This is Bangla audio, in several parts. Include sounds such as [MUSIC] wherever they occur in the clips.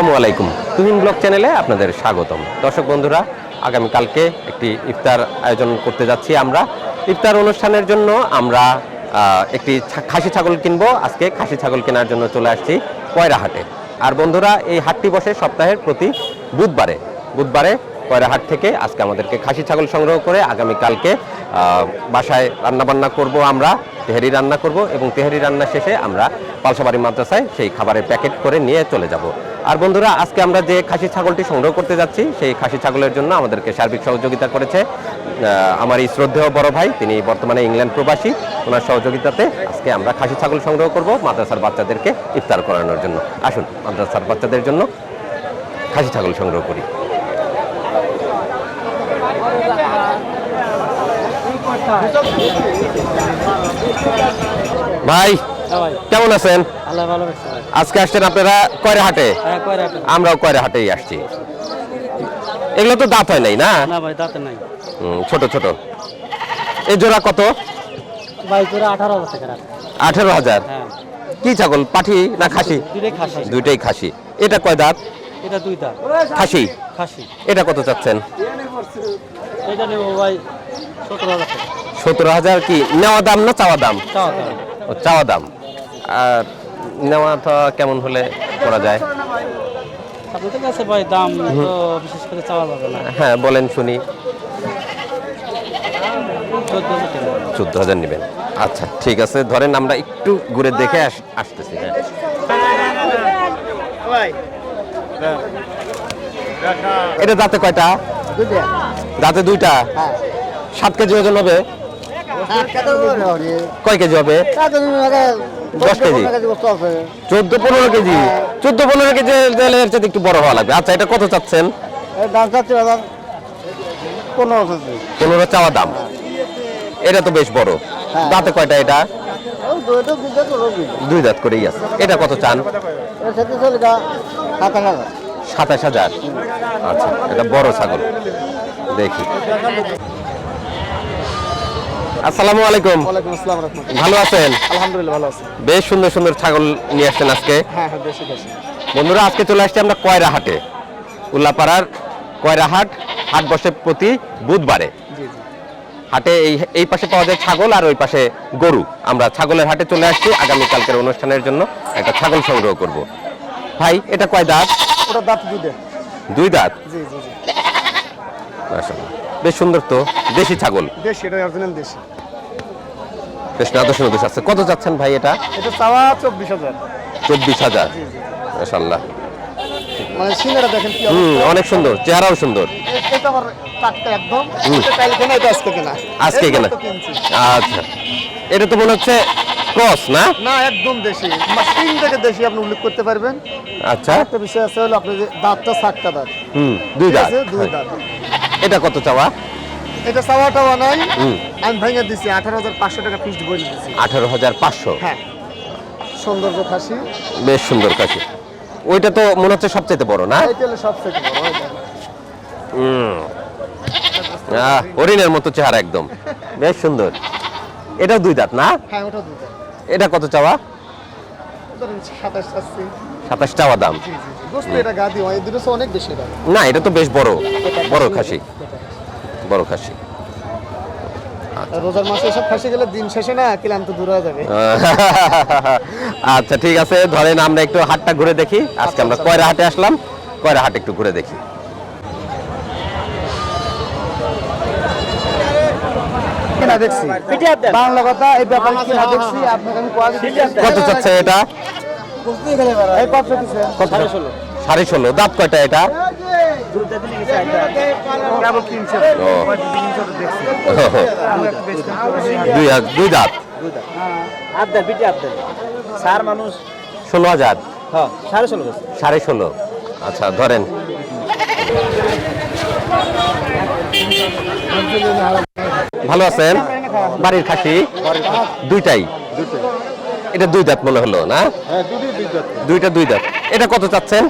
আসসালামু আলাইকুম। তুহিন ব্লগ চ্যানেলে আপনাদের স্বাগতম। দর্শক বন্ধুরা আগামীকালকে একটি ইফতার আয়োজন করতে যাচ্ছি আমরা। ইফতার অনুষ্ঠানের জন্য আমরা একটি খাসি ছাগল কিনবো। আজকে খাসি ছাগল কেনার জন্য চলে আসছি কয়রাহাটে আর বন্ধুরা, এই হাটটি বসে সপ্তাহের প্রতি বুধবারে বুধবারে কয়রাহাট থেকে আজকে আমাদেরকে খাসি ছাগল সংগ্রহ করে আগামীকালকে বাসায় রান্নাবান্না করব আমরা, তেহারি রান্না করব এবং তেহারি রান্না শেষে আমরা পালসাবাড়ি মাদ্রাসায় সেই খাবারের প্যাকেট করে নিয়ে চলে যাব। আর বন্ধুরা, আজকে আমরা যে খাসি ছাগলটি সংগ্রহ করতে যাচ্ছি, সেই খাসি ছাগলের জন্য আমাদেরকে সার্বিক সহযোগিতা করেছে আমার এই শ্রদ্ধেয় বড় ভাই, তিনি বর্তমানে ইংল্যান্ড প্রবাসী, ওনার সহযোগিতাতে আজকে আমরা খাসি ছাগল সংগ্রহ করব মাদ্রাসার বাচ্চাদেরকে ইফতার করানোর জন্য। আসুন, মাদ্রাসার বাচ্চাদের জন্য খাসি ছাগল সংগ্রহ করি। ভাই, কেমন আছেন? আজকে আসছেন আপনারা কয়রা হাটে হ্যাঁ আমরাও কয়রা হাটেই আসছি। এগুলো তো দাঁত হয় নাই না? ছোট ছোট। এই জোড়া কত? আঠারো হাজার হ্যাঁ। কি ছাগল পাঠি না খাসি? দুইটাই খাসি। এটা কয় দাঁত? এটা দুই দাঁত। খাসি? খাসি। এটা কত চাচ্ছেন? এটা নেব ভাই সতেরো হাজার কি? নেওয়া দাম না চাওয়া দাম? চাওয়া দাম। আর নেওয়া তো কেমন হলে করা যায়? আপনাদের কাছে ভাই দাম তো বিশেষ করে চাওয়া যাবে না। হ্যাঁ বলেন শুনি। চোদ্দ হাজার নেবেন। আচ্ছা ঠিক আছে ধরেন আমরা একটু ঘুরে দেখে আস- আসতেছি হ্যাঁ। এটা দাঁতে কয়টা? দাঁতে দুইটা? সাত কেজি ওজন হবে? কয় কেজি হবে? দশ কেজি। চোদ্দ পনেরো কেজি। চোদ্দ পনেরো কেজি তাহলে একটু বড় হওয়া লাগবে। আচ্ছা এটা কত চাচ্ছেন? পনেরো চাওয়া দাম। এটা তো বেশ বড়। দাঁতে কয়টা এটা? দুই দাঁত করেই আছে। এটা কত চান? সাতাশ হাজার। আচ্ছা এটা বড় ছাগল। দেখি। আসসালামু আলাইকুম। ওয়ালাইকুম আসসালাম রহমতুল্লাহ। ভালো আছেন? আলহামদুলিল্লাহ ভালো আছি। বেশ সুন্দর সুন্দর ছাগল নিয়ে আসছেন আজকে। হ্যাঁ হ্যাঁ বেশি বেশি। বন্ধুরা আজকে চলে আসছি আমরা কয়রা হাটে উল্লাপাড়ার কয়রা হাট বসে প্রতি বুধবারে। হাটে এই এই পাশে পাওয়া যায় ছাগল আর ওই পাশে গরু। আমরা ছাগলের হাটে চলে আসছি। আগামীকালকের অনুষ্ঠানের জন্য একটা ছাগল সংগ্রহ করব। ভাই এটা কয় দাঁত? ওটা দাঁত দুধে দুই দাঁত? জি জি জি। বেশ সুন্দর তো দেশি ছাগল। দেশি এটা অরিজিনাল দেশি। বেশ নাদর সুন্দর আছে কত যাচ্ছেন ভাই এটা? এটা চাওয়া চব্বিশ হাজার। চব্বিশ হাজার। মাশাল্লাহ মানে সিঙ্গারা দেখেন কি হুম অনেক সুন্দর চেহারাও সুন্দর। এটা আমার টাটকা একদম। এটা কাল কেনা এটা আজকে কেনা। আজকে কেনা। আচ্ছা। এটা তো মনে হচ্ছে ক্রস না? না একদম দেশি। মা- তিন থেকে দেশি আপনি উল্লেখ করতে পারবেন। আচ্ছা। একটা বিষয় আছে হলো আপনি যে দাঁতটা সাতটা দাঁত। হুম দুই দাঁত। দুই দাঁত। এটা কত চাওয়া? এটা চাওয়া টাওয়া নাই। আমি ভেঙে দিছি আঠারো হাজার পাঁচশো টাকা ফিক্সড বলে দিচ্ছি আঠারো হাজার পাঁচশো? হ্যাঁ। সৌন্দর্য খাসি। বেশ সুন্দর কাছে ওইটা তো মনে হচ্ছে সবচেয়ে বড় না? এটা হলো সবচেয়ে বড় হুম। হরিণের মতো চেহারা একদম। বেশ সুন্দর। এটাও দুই দাঁত না? হ্যাঁ ওটা দুটো এটা কত চাওয়া? ধরেন সাতাশ আসছে সাতাশ চাওয়া দাম। জি জি জি। দোস্ত এটা গা দিয়ে দুটো অনেক বেশি না এটা তো বেশ বড়। বড় খাসি। বড় খাসি। রোজার মাসে এসব ফাঁসে গেলে দিন শেষে না ক্লান্ত দূর হয়ে যাবে। [LAUGHS] আচ্ছা ঠিক আছে। ধরেন আমরা একটু হাটটা ঘুরে দেখি। আজকে আমরা আচ্ছা, কয়রা হাটে আসলাম? কয়রা হাট একটু ঘুরে দেখি। কিনা দেখছি? বাংলা কথা এই ব্যাপারে কিনা দেখছি আপনাকে আমি কত চাচ্ছে এটা? সাড়ে ষোলো। দাঁত কয়টা এটা? দুই দাঁত? সার মানুষ ষোলো হাজার? হ্যাঁ সাড়ে ষোলো আচ্ছা ধরেন। ভালো আছেন? বাড়ির খাসি? দুইটাই? এটা দুই দাঁত মনে হলো না? হ্যাঁ দুইটা দুই দাঁত। এটা কত চাচ্ছেন?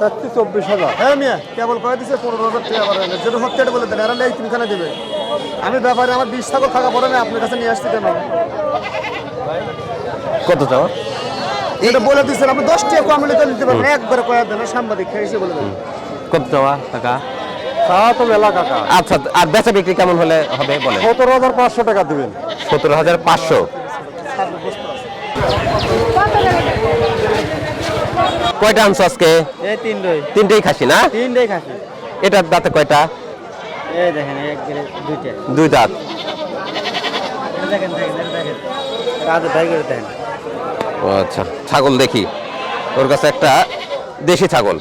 চাচ্ছি চব্বিশ হাজার। হ্যাঁ মিয়া কেবল করে দিচ্ছে পনেরো হাজার টাকা যেটা এটা বলে দেন এরা নেই তিনখানে দেবে। আমি ব্যাপারে আমার বিশ থাকা পরে আপনার কাছে নিয়ে কেন? কত এটা বলে দিচ্ছেন আপনি দশ টাকা কম হলে নিতে পারবেন। একবারে কয়া দেন সাংবাদিক বলে কত চাওয়া টাকা তো মেলা কাকা। আচ্ছা আর বেচা বিক্রি কেমন হলে হবে বলে সতেরো হাজার পাঁচশো টাকা দেবেন। সতেরো হাজার পাঁচশো। কয়টা আনছো আজকে? এই তিনটাই। তিনটেই খাসি না? তিনটাই খাসি। এটার দাঁতে কয়টা? এই দেখেন এক দুইটা। দুই দাঁত। দেখেন দেখেন দেখেন। রাতে ভাই করে দেখেন ও আচ্ছা ছাগল দেখি। ওর কাছে একটা দেশি ছাগল।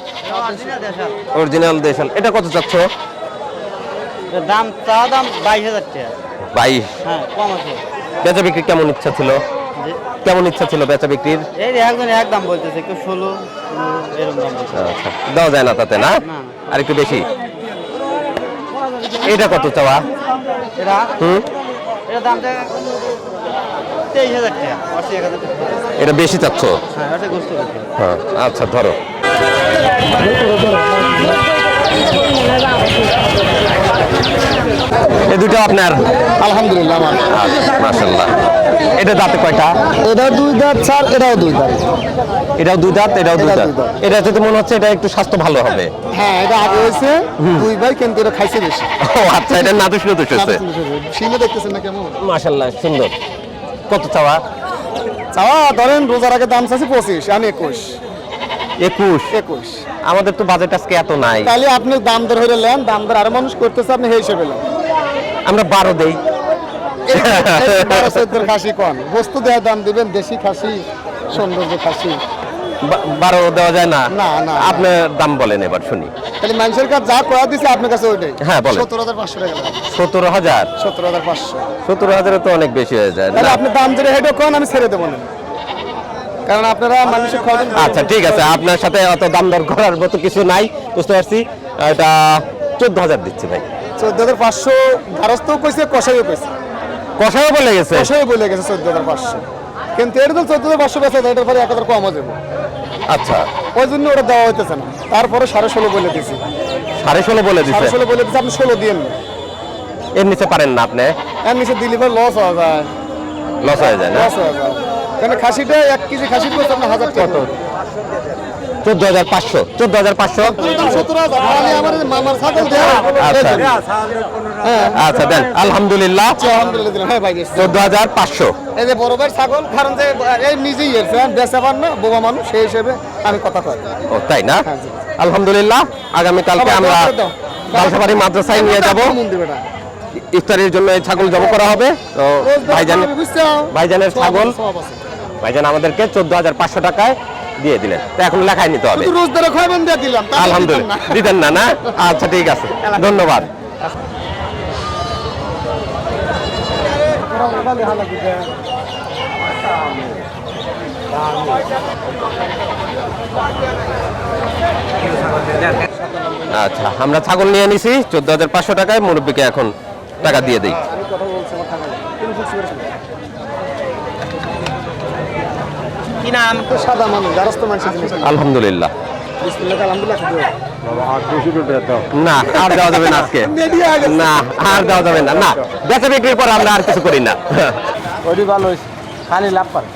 অরিজিনাল দেশাল। এটা কত চাচ্ছ? দাম চা দাম বাইশ হাজার টাকা। বাইশ। হ্যাঁ কম আছে। বেচা বিক্রি কেমন ইচ্ছা ছিল? কেমন ইচ্ছা ছিল বেচা বিক্রির? এই একজন এক দাম বলতেছে কেউ ষোলো এরকম দাম বলছে আচ্ছা দেওয়া যায় না তাতে না। আর একটু বেশি? এটা কত চাওয়া? এটা? হুম? এটা টাকা তেইশ হাজার টাকা অর্থে এক হাজার টাকা। এটা বেশি চাচ্ছ? হ্যাঁ হ্যাঁ আচ্ছা ধরো। এই দুটো আপনার? আলহামদুলিল্লাহ এটা দাঁতে কয়টা? এটা দুই দাঁত ছাড় এটাও দুই দাঁত। এটাও দুই দাঁত এটাও দুই দাঁত। এটা মনে হচ্ছে এটা একটু স্বাস্থ্য ভালো হবে। হ্যাঁ এটা আগে হয়েছে দুই ভাই কিন্তু এটা খাইছে বেশি। ও আচ্ছা এটা নাদুস দেখতেছেন না কেমন? মাসাল্লাহ সুন্দর। কত চাওয়া? চাওয়া ধরেন রোজার আগে দাম চাচ্ছি পঁচিশ আমি একুশ। একুশ? একুশ। আমাদের তো বাজেট আজকে এত নাই। তাহলে আপনি দাম দর হইলে নেন দাম দর আরও মানুষ করতেছে আপনি সেই হিসেবে নেন। আমরা বারো দেই। বারো চোদ্দের খাসি কন। বস্তু দাম দিবেন দেশি খাসি সৌন্দর্য খাসি। বারো দেওয়া যায় না? না, না, না। আপনার দাম বলেন এবার শুনি। তাহলে মানুষের কাছে যা করা দিছে আপনার কাছে ওইটাই। হ্যাঁ, বলেন। সত্তর হাজার পাঁচশো টাকা। সতেরো হাজার? সত্তর হাজার পাঁচশো। সতেরো হাজারে তো অনেক বেশি হয়ে যায় তাহলে না? আপনি দাম যেটা হেঁটে কন আমি ছেড়ে দেবো না। কারণ আপনারা মানুষের আচ্ছা ঠিক আছে আপনার সাথে অত দাম দর করার মতো কিছু নাই বুঝতে পারছি। এটা চোদ্দ হাজার দিচ্ছি ভাই। চোদ্দ হাজার পাঁচশো ধারস্থও কইছে কষাইও কইছে। কষাও বলে গেছে? কষাইও বলে গেছে চোদ্দ হাজার পাঁচশো। কিন্তু এটা তো চোদ্দ হাজার পাঁচশো বেচা যায়, এটার পরে এক হাজার কম যাবে আচ্ছা। ওই জন্য ওটা দেওয়া হইতেছে না। তারপরে সাড়ে ষোলো বলে দিছি সাড়ে ষোলো বলে দিচ্ছে সাড়ে ষোলো বলে দিছি আপনি ষোলো দিয়ে নেন এর নিচে পারেন না আপনি? এর নিচে দিলে লস হওয়া যায়। লস হয়ে যায় না? লস হয়ে যায়। কারণ খাসিটা এক কেজি খাসির করতে আপনার হাজার টাকা। চোদ্দ হাজার পাঁচশো, চোদ্দ হাজার পাঁচশো। আচ্ছা। আচ্ছা দেন, আলহামদুলিল্লাহ। চোদ্দ হাজার পাঁচশো। এই যে বড় ভাই ছাগল কারণ যে এই নিজেই বেচা পার না মানুষ সেই হিসেবে আমি কথা কই ও, তাই না? আলহামদুলিল্লাহ, আগামীকালকে আমরা বালসাবাড়ি মাদ্রাসায় নিয়ে যাব। ইফতারের জন্য এই ছাগল জব করা হবে। তো ভাইজান ভাইজানের ছাগল। ভাইজান আমাদেরকে চোদ্দ হাজার পাঁচশো টাকায় দিয়ে দিলেন। তো এখন লেখায় নিতে হবে। রোজ ধরে খাইবেন দিয়ে দিলাম আলহামদুলিল্লাহ। দিতেন না না? আচ্ছা ঠিক আছে। ধন্যবাদ। আচ্ছা আমরা ছাগল নিয়ে নিছি। চোদ্দ হাজার পাঁচশো টাকায় মুরব্বীকে এখন টাকা দিয়ে দিই আমি কথা বলছি আমার থাকা তুমি ফিক্স করেছ কি নাম? তো সাদা মানুষ গারস্থ মানুষের জিনিস আলহামদুলিল্লাহ। না আর দেওয়া যাবে না আজকে। না আর দেওয়া যাবে না। না বেচা বিক্রির পর আমরা আর কিছু করি না। ভালো খালি লাভ পারে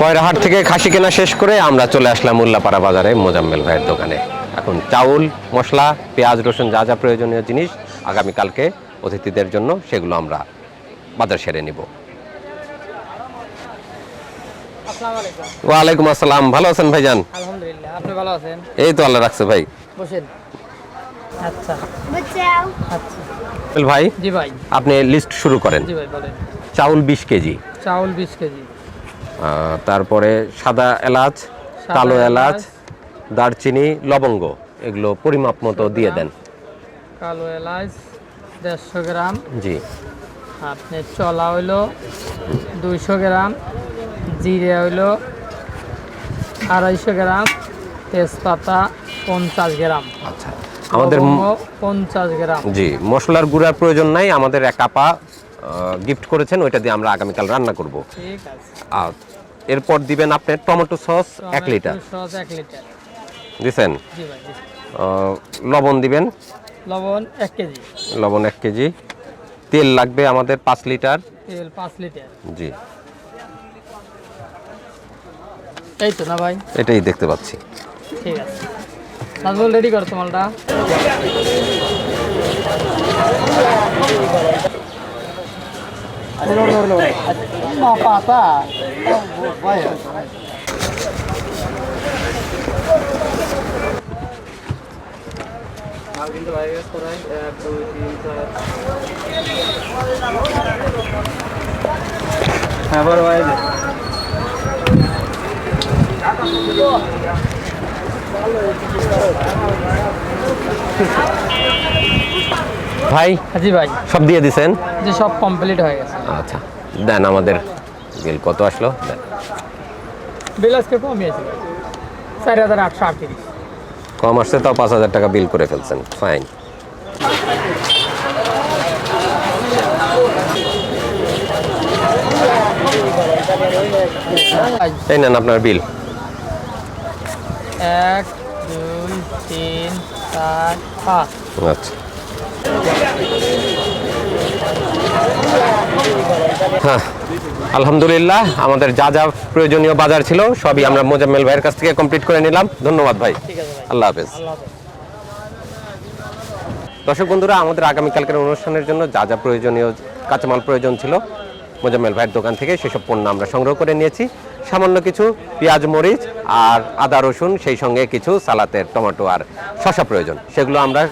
কয়রাহাট থেকে খাসি কেনা শেষ করে আমরা চলে আসলাম উল্লাপাড়া বাজারে মোজাম্মেল ভাইয়ের দোকানে। এখন চাউল মশলা পেঁয়াজ রসুন যা যা প্রয়োজনীয় জিনিস আগামীকালকে অতিথিদের জন্য সেগুলো আমরা বাজার সেরে নিব। ওয়ালাইকুম আসসালাম। ভালো আছেন ভাই যান আপনি এই তো আল্লাহ রাখছে ভাই। ভাই আপনি লিস্ট শুরু করেন। চাউল 20 কেজি। চাউল 20 কেজি। তারপরে সাদা এলাচ কালো এলাচ দারচিনি লবঙ্গ এগুলো পরিমাপ মতো দিয়ে দেন। কালো এলাচ দেড়শো গ্রাম। জি। আপনি চলা হইল দুইশো গ্রাম জিরে হইল আড়াইশো গ্রাম তেজপাতা পঞ্চাশ গ্রাম আচ্ছা আমাদের পঞ্চাশ গ্রাম। জি মশলার গুঁড়ার প্রয়োজন নাই আমাদের এক আপা গিফট করেছেন ওইটা দিয়ে আমরা আগামীকাল রান্না করব। ঠিক আছে। আর এরপর দিবেন আপনি টমেটো সস এক লিটার। সস এক লিটার। দিছেন? জি ভাই লবণ দিবেন? লবণ এক কেজি। লবণ এক কেজি। তেল লাগবে আমাদের পাঁচ লিটার। তেল পাঁচ লিটার। জি। এই তো না ভাই? এটাই দেখতে পাচ্ছি। ঠিক আছে। নাজমুল রেডি করো তোমালটা মা পাতা ভাই জি ভাই। সব দিয়ে দিছেন? যে সব কমপ্লিট হয়ে গেছে। আচ্ছা দেন আমাদের বিল কত আসলো? দেন। বিল আজকে ভাই চার হাজার আটশো আটত্রিশ। কম আসছে তাও পাঁচ হাজার টাকা বিল করে ফেলছেন। ফাইন। এই নেন আপনার বিল। এক দুই তিন চার পাঁচ। আচ্ছা। হ্যাঁ আলহামদুলিল্লাহ, আমাদের যা যা প্রয়োজনীয় বাজার ছিল, সবই আমরা মোজাম্মেল ভাইয়ের কাছ থেকে কমপ্লিট করে নিলাম। ধন্যবাদ ভাই। আল্লাহ হাফেজ। দর্শক বন্ধুরা, আমাদের আগামীকালকের অনুষ্ঠানের জন্য যা যা প্রয়োজনীয় কাঁচামাল প্রয়োজন ছিল, মোজাম্মেল ভাইয়ের দোকান থেকে সেসব পণ্য আমরা সংগ্রহ করে নিয়েছি। সামান্য কিছু পেঁয়াজ, মরিচ আর আদা, রসুন, সেই সঙ্গে কিছু সালাতের টমেটো আর শশা প্রয়োজন। সেগুলো আমরা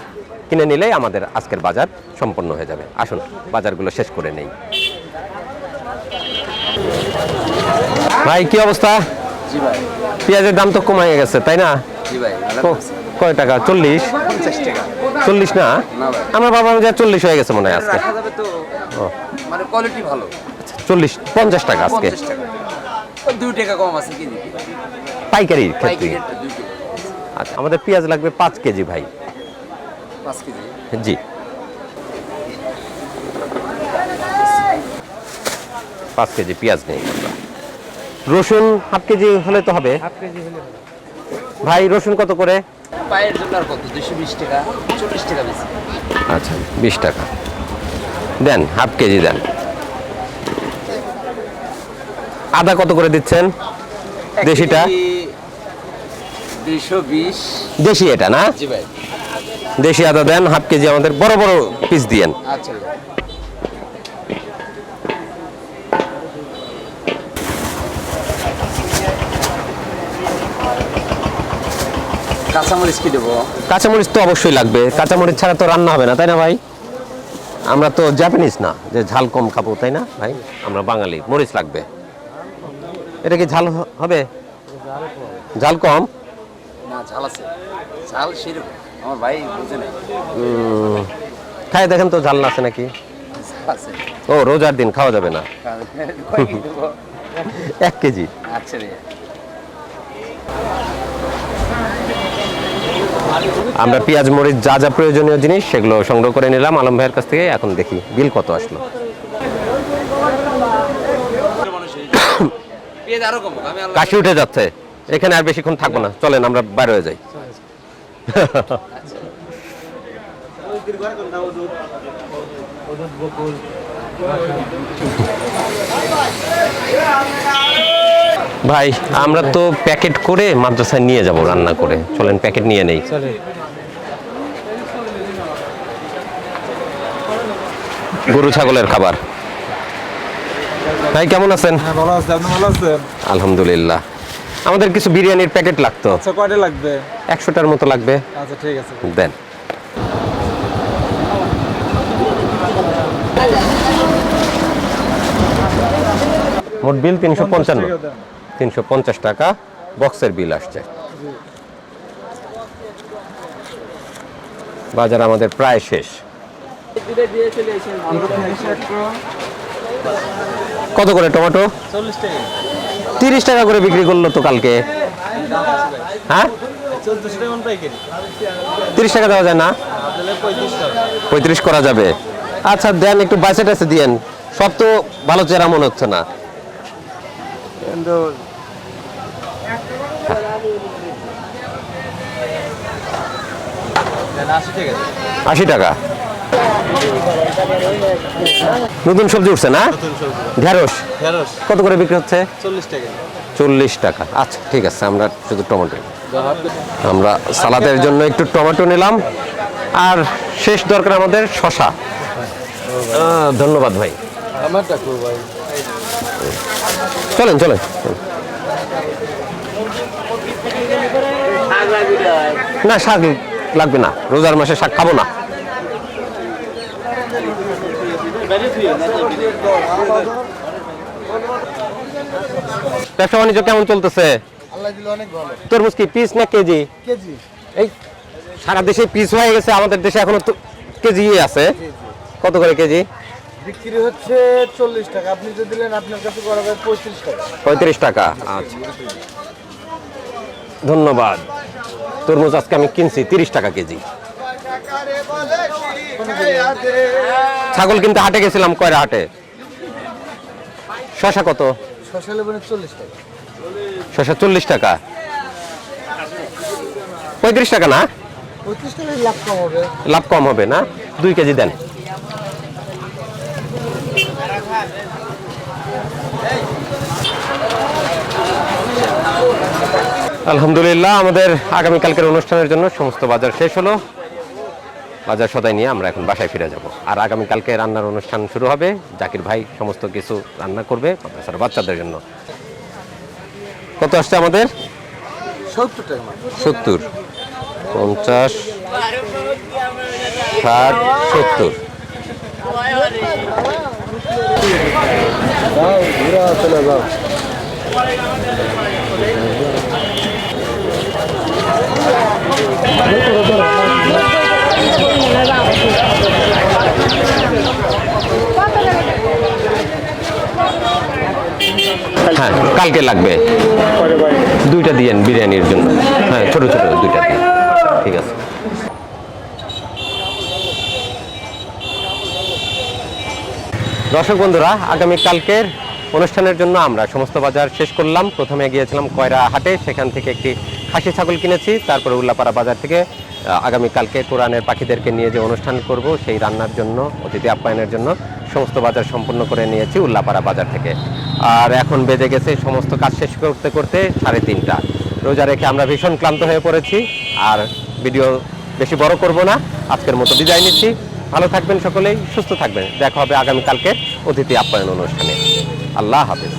কিনে নিলেই আমাদের আজকের বাজার সম্পন্ন হয়ে যাবে। আসুন বাজারগুলো শেষ করে নেই। ভাই কি অবস্থা? পেঁয়াজের দাম তো কমায় গেছে তাই না? কয় টাকা? চল্লিশ? টাকা। চল্লিশ না? আমার বাবা যা চল্লিশ হয়ে গেছে মনে হয় আজকে। মানে ভালো। চল্লিশ পঞ্চাশ টাকা আজকে। পাইকারি ক্ষেত্রে। আচ্ছা আমাদের পেঁয়াজ লাগবে পাঁচ কেজি ভাই। পাঁচ কেজি? জি। পাঁচ কেজি পেঁয়াজ নেই। রসুন হাফ কেজি হলে তো হবে। হাফ কেজি হলে হবে। ভাই রসুন কত করে? পায়ের জন্য কত? দুশো বিশ টাকা চল্লিশ টাকা বেশি। আচ্ছা বিশ টাকা। দেন হাফ কেজি দেন। আদা কত করে দিচ্ছেন? দেশিটা? বিশ। দেশি এটা না? জি ভাই। দেশি আদা দেন হাফ কেজি আমাদের বড় বড় পিস দিয়েন। আচ্ছা। কাঁচামরিচ কি দেবো? কাঁচামরিচ তো অবশ্যই লাগবে। কাঁচামরিচ ছাড়া তো রান্না হবে না তাই না ভাই? আমরা তো জাপানিজ না যে ঝাল কম খাব তাই না ভাই? আমরা বাঙালি মরিচ লাগবে। এটা কি ঝাল হবে? ঝাল কম? না ঝাল আছে। ঝাল সেরকম। আমার ভাই বুঝে নাই। খাই দেখেন তো আছে নাকি? আছে। ও রোজার দিন খাওয়া যাবে না। [LAUGHS] এক কেজি। আচ্ছা আমরা পেঁয়াজ মরিচ যা যা প্রয়োজনীয় জিনিস সেগুলো সংগ্রহ করে নিলাম। আলম ভাইয়ের কাছ থেকে এখন দেখি বিল কত আসলো। [COUGHS] কাশি উঠে যাচ্ছে। এখানে আর বেশিক্ষণ থাকব না। চলেন আমরা বাইরে হয়ে যাই। ভাই আমরা তো প্যাকেট করে মাদ্রাসায় নিয়ে যাব রান্না করে। চলেন প্যাকেট নিয়ে নেই। গরু ছাগলের খাবার। ভাই কেমন আছেন? হ্যাঁ ভালো আছেন? আলহামদুলিল্লাহ। আমাদের কিছু বিরিয়ানির প্যাকেট লাগতো। আচ্ছা কয়টা লাগবে? একশোটার মতো লাগবে। আচ্ছা ঠিক আছে। দেন। মোট বিল তিনশো পঞ্চান্ন। তিনশো পঞ্চাশ টাকা বক্সের বিল আসছে। বাজার আমাদের প্রায় শেষ। কত করে টমেটো? তিরিশ টাকা করে বিক্রি করল তো কালকে। হ্যাঁ? চোদ্দশো টাকা পাইকারি। তিরিশ টাকা দেওয়া যায় না? পঁয়ত্রিশ করা যাবে। আচ্ছা দেন একটু বাসে টাসে দিয়েন। সব তো ভালো চেহারা মনে হচ্ছে না। কিন্তু আশি টাকা। নতুন সবজি উঠছে না? ঢেঁড়স। ঢেঁড়স। কত করে বিক্রি হচ্ছে? চল্লিশ টাকা। চল্লিশ টাকা। আচ্ছা ঠিক আছে, আমরা শুধু টমেটো আমরা সালাদের জন্য একটু টমেটো নিলাম। আর শেষ দরকার আমাদের শশা ধন্যবাদ ভাই। চলেন চলেন। না, শাক লাগবে না। রোজার মাসে শাক খাব না। ব্যবসা বাণিজ্য কেমন চলতেছে? তরমুজ কি পিস না কেজি? কেজি। এই সারা দেশে পিস হয়ে গেছে আমাদের দেশে এখনও কেজি আছে। কত করে কেজি? বিক্রি হচ্ছে চল্লিশ টাকা। আপনি যে দিলেন আপনার কাছে করা যাবে পঁয়ত্রিশ টাকা। পঁয়ত্রিশ টাকা আচ্ছা। ধন্যবাদ। তরমুজ আজকে আমি কিনছি তিরিশ টাকা কেজি। ছাগল কিনতে হাটে গেছিলাম কয়রা হাটে? শশা কত? লেবুনের চল্লিশ টাকা। শশা চল্লিশ টাকা। পঁয়ত্রিশ টাকা না? পঁয়ত্রিশ লাভ কম হবে। লাভ কম হবে না? দুই কেজি দেন। আলহামদুলিল্লাহ আমাদের আগামীকালকের অনুষ্ঠানের জন্য সমস্ত বাজার শেষ হলো। বাজার সদাই নিয়ে আমরা এখন বাসায় ফিরে যাব। আর আগামীকালকে রান্নার অনুষ্ঠান শুরু হবে। জাকির ভাই সমস্ত কিছু রান্না করবে মাদ্রাসার বাচ্চাদের জন্য। কত আসছে আমাদের? সত্তর পঞ্চাশ ষাট সত্তর। চলে যাও হ্যাঁ কালকে লাগবে। দুইটা দিয়েন বিরিয়ানির জন্য। হ্যাঁ ছোট ছোট দুইটা দিন ঠিক আছে। দর্শক বন্ধুরা আগামী কালকের অনুষ্ঠানের জন্য আমরা সমস্ত বাজার শেষ করলাম। প্রথমে গিয়েছিলাম কয়রা হাটে সেখান থেকে একটি খাসি ছাগল কিনেছি। তারপরে উল্লাপাড়া বাজার থেকে আহ, আগামী কালকে কোরআনের পাখিদেরকে নিয়ে যে অনুষ্ঠান করব সেই রান্নার জন্য অতিথি আপ্যায়নের জন্য সমস্ত বাজার সম্পূর্ণ করে নিয়েছি উল্লাপাড়া বাজার থেকে। আর এখন বেজে গেছে সমস্ত কাজ শেষ করতে করতে সাড়ে তিনটা। রোজা রেখে আমরা ভীষণ ক্লান্ত হয়ে পড়েছি আর ভিডিও বেশি বড় করব না। আজকের মতো বিদায় নিচ্ছি। ভালো থাকবেন সকলেই, সুস্থ থাকবেন। দেখা হবে আগামীকালকে অতিথি আপ্যায়ন অনুষ্ঠানে। আল্লাহ হাফেজ।